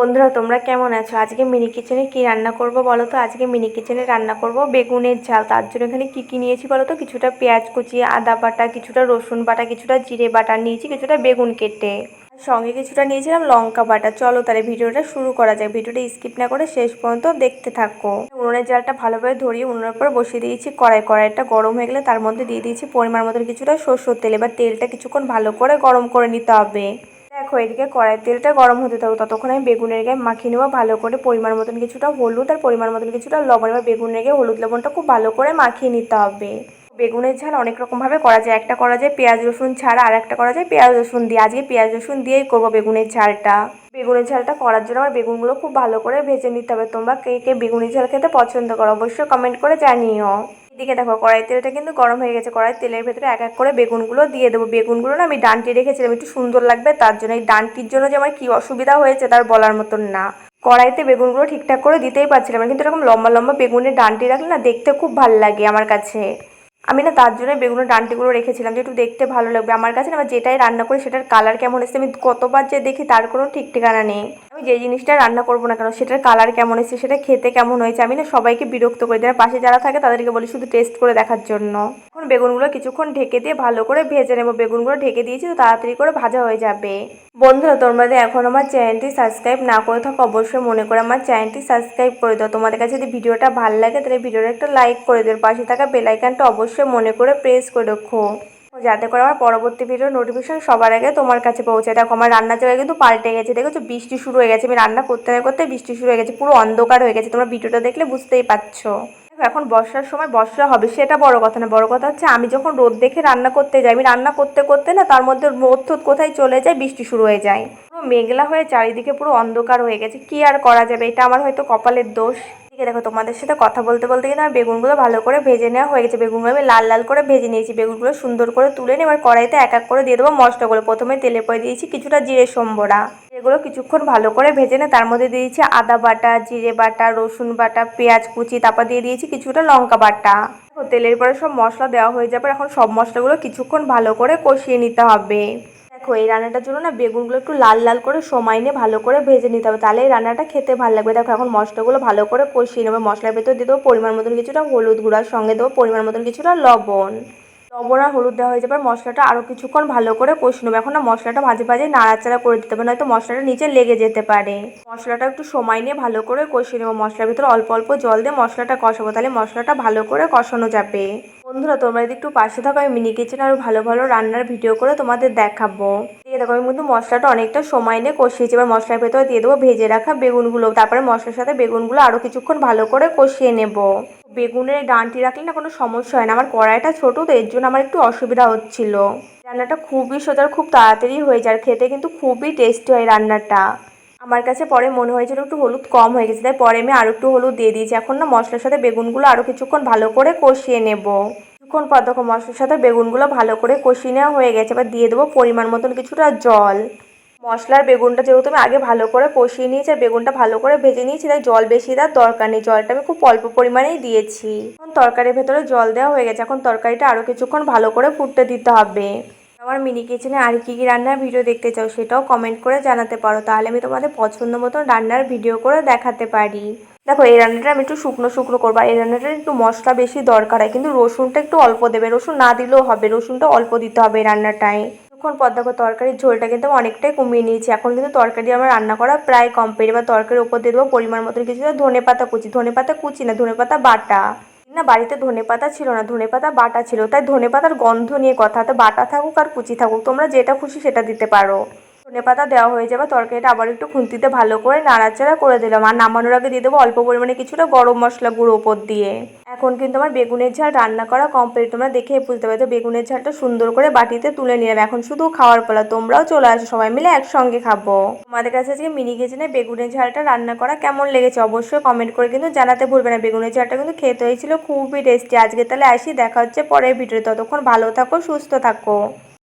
বন্ধুরা, তোমরা কেমন আছো? আজকে মিনি কিচেনে কি রান্না করব বলো তো? আজকে মিনি কিচেনে রান্না করব বেগুনের ঝাল। তার জন্য এখানে কি কি নিয়েছি বলো তো? কিছুটা পেঁয়াজ কুচি, আদা বাটা, কিছুটা রসুন বাটা, কিছুটা জিরে বাটা নিয়েছি, কিছুটা বেগুন কেটে। সঙ্গে কিছুটা নিয়েছিলাম লঙ্কা বাটা। চলো তাহলে ভিডিওটা শুরু করা যাক। ভিডিওটা স্কিপ না করে শেষ পর্যন্ত দেখতে থাকো। উনুনের জালটা ভালোভাবে ধরিয়ে উনুনের উপরে বসিয়ে দিয়েছি কড়াই। কড়াইটা গরম হয়ে গেলে তার মধ্যে দিয়ে দিয়েছি পরিমাণ মতন কিছুটা সরষের তেল। এবার তেলটা কিছুক্ষণ ভালো করে গরম করে নিতে হবে। দেখো, এদিকে কড়াই তেলটা গরম হতে থাকো ততক্ষণ আমি বেগুনের গায়ে মাখিয়ে নেব, ভালো করে পরিমাণ মতন কিছুটা হলুদ আর পরিমাণ মতন কিছুটা লবণ। এবার বেগুনের গায়ে হলুদ লবণটা খুব ভালো করে মাখিয়ে নিতে হবে। বেগুনের ঝাল অনেক রকমভাবে করা যায়। একটা করা যায় পেঁয়াজ, রসুন ছাড়া আর একটা করা যায় পেঁয়াজ, রসুন দিয়ে। আজকে পেঁয়াজ, রসুন দিয়েই করব বেগুনের ঝালটা। বেগুনের ঝালটা করার জন্য আমার বেগুনগুলো খুব ভালো করে ভেজে নিতে হবে। তোমরা কে কে বেগুনের ঝাল খেতে পছন্দ করো অবশ্যই কমেন্ট করে জানিও। এদিকে দেখো কড়াই তেলটা কিন্তু গরম হয়ে গেছে। কড়াই তেলের ভেতরে এক এক করে বেগুনগুলো দিয়ে দেবো। বেগুনগুলো না আমি ডানটি রেখেছিলাম, একটু সুন্দর লাগবে, তার জন্য এই ডানটির জন্য যে আমার কী অসুবিধা হয়েছে তার বলার মতন না। কড়াইতে বেগুনগুলো ঠিকঠাক করে দিতেই পারছিলাম কিন্তু এরকম লম্বা লম্বা বেগুনের ডানটি রাখলে না দেখতে খুব ভালো লাগে আমার কাছে। আমি না তার জন্য বেগুনের ডান্টিগুলো রেখেছিলাম যে একটু দেখতে ভালো লাগবে। আমার কাছে না, যেটাই রান্না করি সেটার কালার কেমন এসেছে, আমি কতবার যে দেখি তার কোনো ঠিক ঠিকানা নেই। আমি যে জিনিসটা রান্না করব না কেন, সেটার কালার কেমন এসেছে সেটা খেতে কেমন হয়েছে, আমি না সবাইকে বিরক্ত করি যারা পাশে যারা থাকে তাদেরকে বলি শুধু টেস্ট করে দেখার জন্য। এখন বেগুনগুলো কিছুক্ষণ ঢেকে দিয়ে ভালো করে ভেজে নেব। বেগুনগুলো ঢেকে দিয়েছি, তো তাড়াতাড়ি করে ভাজা হয়ে যাবে। বন্ধুরা যদি এখন আমার চ্যানেলটি সাবস্ক্রাইব না করে থাকো, অবশ্যই মনে করে আমার চ্যানেলটি সাবস্ক্রাইব করে দাও। তোমাদের কাছে যদি ভিডিওটা ভালো লাগে, তাহলে ভিডিওটা একটা লাইক করে দেবে পাশে থাকা বেলাইকানটা অবশ্যই মনে করে প্রেস করে রাখো। যাতে করে আমার পরবর্তী ভিডিওর নোটিফিকেশন সবার আগে তোমার কাছে পৌঁছে। দেখো, আমার রান্নার জায়গায় কিন্তু পাল্টে গেছে। দেখেছ? বৃষ্টি শুরু হয়ে গেছে। আমি রান্না করতে না করতে বৃষ্টি শুরু হয়ে গেছে। পুরো অন্ধকার হয়ে গেছে। তোমরা ভিডিওটা দেখলে বুঝতেই পারছ। এখন বর্ষার সময় বর্ষা হবে, সেটা বড় কথা না। বড় কথা হচ্ছে, আমি যখন রোদ দেখে রান্না করতে যাই, আমি রান্না করতে করতে না, তার মধ্যে রোদ থোদ কোথায় চলে যায়? বৃষ্টি শুরু হয়ে যায়। পুরো মেঘলা হয়ে চারিদিকে পুরো অন্ধকার হয়ে গেছে। কি আর করা যাবে? এটা আমার হয়তো কপালের দোষ। আছে দেখো, তোমাদের সাথে কথা বলতে বলতে কিন্তু আমার বেগুনগুলো ভালো করে ভেজে নেওয়া হয়ে গেছে। বেগুনগুলো আমি লাল লাল করে ভেজে নিয়েছি। বেগুনগুলো সুন্দর করে তুলে নিয়ে এবার কড়াইতে এক এক করে দিয়ে দেবো মশলাগুলো প্রথমে তেলে পরে দিয়েছি কিছুটা জিরে সম্বরা। এগুলো কিছুক্ষণ ভালো করে ভেজে নিয়ে তার মধ্যে দিয়েছি আদা বাটা, জিরে বাটা, রসুন বাটা, পেঁয়াজ কুচি, তারপর দিয়ে দিয়েছি কিছুটা লঙ্কা বাটা। তেলের পরে সব মশলা দেওয়া হয়ে যাবে। এখন সব মশলাগুলো কিছুক্ষণ ভালো করে কষিয়ে নিতে হবে। দেখো, এই রান্নাটার জন্য না বেগুনগুলো একটু লাল লাল করে সময় নিয়ে ভালো করে ভেজে নিতে হবে। তাহলে এই রান্নাটা খেতে ভালো লাগবে। দেখো, এখন মশলাগুলো ভালো করে কষিয়ে নেবে। মশলার ভেতর দিয়ে দেবো পরিমাণ মতন কিছুটা হলুদ গুঁড়ার সঙ্গে দেবো পরিমাণ মতন কিছুটা লবণ। লবণ আর হলুদ দেওয়া হয়ে যাবে মশলাটা আরও কিছুক্ষণ ভালো করে কষিয়ে নেবে। এখন না মশলাটা ভাজে মাঝে নাড়াচাড়া করে দিতে হবে, নয়তো মশলাটা নিচে লেগে যেতে পারে। মশলাটা একটু সময় নিয়ে ভালো করে কষিয়ে নেব। মশলার ভিতরে অল্প অল্প জল দিয়ে মশলাটা কষাবো। তাহলে মশলাটা ভালো করে কষানো যাবে। বন্ধুরা, তোমরা যদি একটু পাশে থাকো, আমি মিনি কিচেন আরও ভালো ভালো রান্নার ভিডিও করে তোমাদের দেখাবো। দিয়ে দেখো, আমি কিন্তু মশলাটা অনেকটা সময় নিয়ে কষিয়েছি। এবার মশলার ভেতরে দিয়ে দেবো ভেজে রাখা বেগুনগুলো। তারপরে মশলার সাথে বেগুনগুলো আরও কিছুক্ষণ ভালো করে কষিয়ে নেব। বেগুনের ডানটি রাখলে না কোনো সমস্যা হয় না। আমার কড়াইটা ছোটো, তো এর জন্য আমার একটু অসুবিধা হচ্ছিল। রান্নাটা খুবই সোজা খুব তাড়াতাড়ি হয়ে যায়। খেতে কিন্তু খুবই টেস্টি হয় রান্নাটা। আমার কাছে পরে মনে হয়েছিল একটু হলুদ কম হয়ে গেছে, তাই পরে আমি আরও একটু হলুদ দিয়ে দিয়েছি। এখন না মশলার সাথে বেগুনগুলো আরও কিছুক্ষণ ভালো করে কষিয়ে নেব। কিছুক্ষণ পর দেখো মশলার সাথে বেগুনগুলো ভালো করে কষিয়ে নেওয়া হয়ে গেছে। এবার দিয়ে দেবো পরিমাণ মতন কিছুটা জল। মশলার বেগুনটা যেহেতু আমি আগে ভালো করে কষিয়ে নিয়েছি আর বেগুনটা ভালো করে ভেজে নিয়েছি, তাই জল বেশি দেওয়ার দরকার নেই। জলটা আমি খুব অল্প পরিমাণেই দিয়েছি। এখন তরকারির ভেতরে জল দেওয়া হয়ে গেছে। এখন তরকারিটা আরও কিছুক্ষণ ভালো করে ফুটতে দিতে হবে। আমার মিনি কিচেনে আর কী কী রান্নার ভিডিও দেখতে চাও সেটাও কমেন্ট করে জানাতে পারো। তাহলে আমি তোমাদের পছন্দ মতন রান্নার ভিডিও করে দেখাতে পারি। দেখো, এই রান্নাটা আমি একটু শুকনো শুকনো করব এই রান্নাটা একটু মশলা বেশি দরকার হয়, কিন্তু রসুনটা একটু অল্প দেবে। রসুন না দিলেও হবে, রসুনটা অল্প দিতে হবে এই রান্নাটায়। এখন দেখো তরকারির ঝোলটা কিন্তু আমি অনেকটাই কমিয়ে নিয়েছি। এখন কিন্তু তরকারি আমার রান্না করা প্রায় কমপ্লিট এবার তরকারির উপর দিয়ে দেবো পরিমাণ মতন কিছুটা ধনে পাতা কুচি। ধনে পাতা কুচি না ধনে পাতা বাটা। না, বাড়িতে ধনে পাতা ছিল না ধনে পাতা বাটা ছিল। তাই ধনে পাতার গন্ধ নিয়ে কথা তো বাটা থাকুক আর কুচি থাকুক, তোমরা যেটা খুশি সেটা দিতে পারো। ধনে পাতা দেওয়া হয়ে যাবে, তরকারিটা আবার একটু খুন্তিতে ভালো করে নাড়াচাড়া করে দিলাম। আর নামানোর আগে দিয়ে দেবো অল্প পরিমাণে কিছুটা গরম মশলা গুঁড়ো ওপর দিয়ে। এখন কিন্তু আমার বেগুনের ঝাল রান্না করা কমপ্লিট তোমরা দেখে বুঝতে তো বেগুনের ঝালটা সুন্দর করে বাটিতে তুলে নিলাম। এখন শুধু খাওয়ার পালা, তোমরাও চলে আসো, সবাই মিলে একসঙ্গে খাব। তোমাদের কাছে আজকে মিনি কিচেনে বেগুনের ঝালটা রান্না করা কেমন লেগেছে অবশ্যই কমেন্ট করে কিন্তু জানাতে ভুলবে না। বেগুনের ঝালটা কিন্তু খেতে হয়েছিল, খুবই টেস্টি আজকে তাহলে আসি, দেখা হচ্ছে পরের ভিডিও ততক্ষণ ভালো থাকো, সুস্থ থাকো।